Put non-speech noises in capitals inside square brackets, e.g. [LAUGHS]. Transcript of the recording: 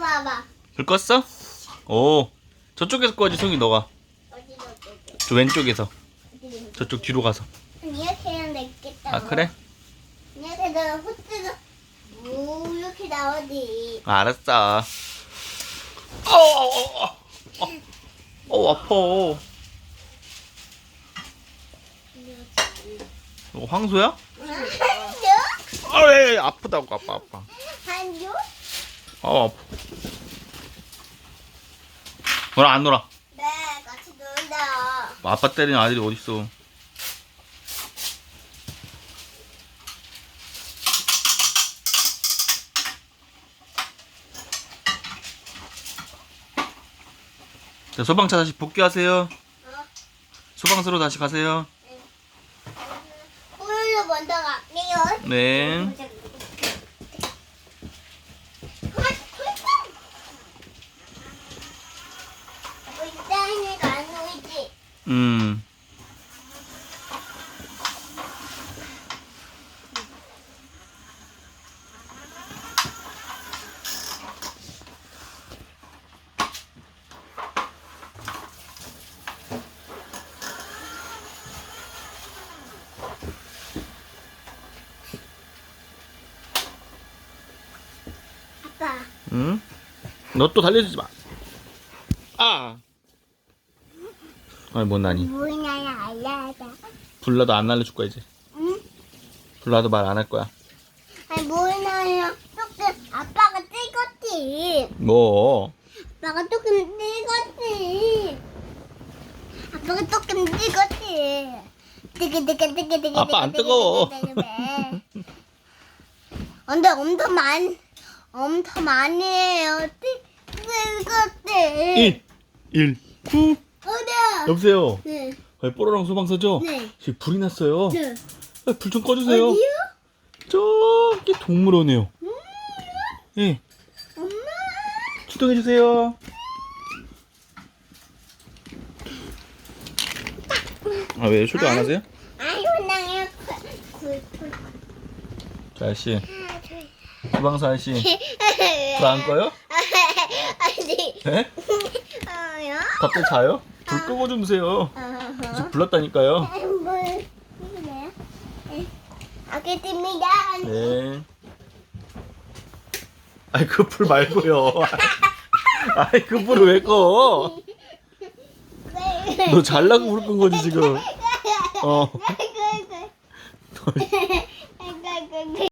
봐봐. 불 껐어? 오 저쪽에서 꺼지 송이 너가 어디로 어디로. 저 왼쪽에서 어디로. 저쪽 뒤로 가서 이렇게 하면 되겠다. 아 그래? 이렇게 너 호트가 뭐 이렇게 나오지. 아, 알았어 어 어 어 어, 아파 이거 황소야? 한주? 아왜 아프다고 아파 아파 한주? 아 아파 놀아 안 놀아? 네, 같이 놀자. 아빠 때리는 아들이 어딨어? 자 소방차 다시 복귀하세요. 어? 소방서로 다시 가세요. 오늘로 먼저 갈게요. 네 일단이가 안 오지. 음. 아빠, 응? 너 또 달려주지 마. 아. 아니 뭔 나니? 뭐냐야 알려줘. 불러도 안 알려줄 거야 이제. 응? 불러도 말 안 할 거야. 아니 뭐냐야. 조금 아빠가 찍었지. 뭐? 아빠가 조금 찍었지. 아빠가 조금 찍었지. 뜨게 뜨게 뜨게 뜨게 아빠 안 뜨거워. 근데 엄청 많이 엄청 많이 해요. 찍었지. 1, 1, 9. 어디야? 여보세요. 네. 어, 뽀로랑 소방서죠? 네. 지금 불이 났어요. 네. 불 좀 꺼주세요. 어디요? 저기 동물원이에요. 예. 엄마. 출동해 주세요. 아 왜 출동 안 하세요? 아이고 나요. 자 아저씨, 소방서 아저씨, [LAUGHS] 불안 꺼요? 아니. 네? [LAUGHS] 어요? 갑자기 자요? 불 끄고 주무세요. 지금 불났다니까요. 네. 아이 그 불 말고요. 아이 그 불을 왜 꺼? 네. 너 잘라고 불 끈 거지 지금. 어.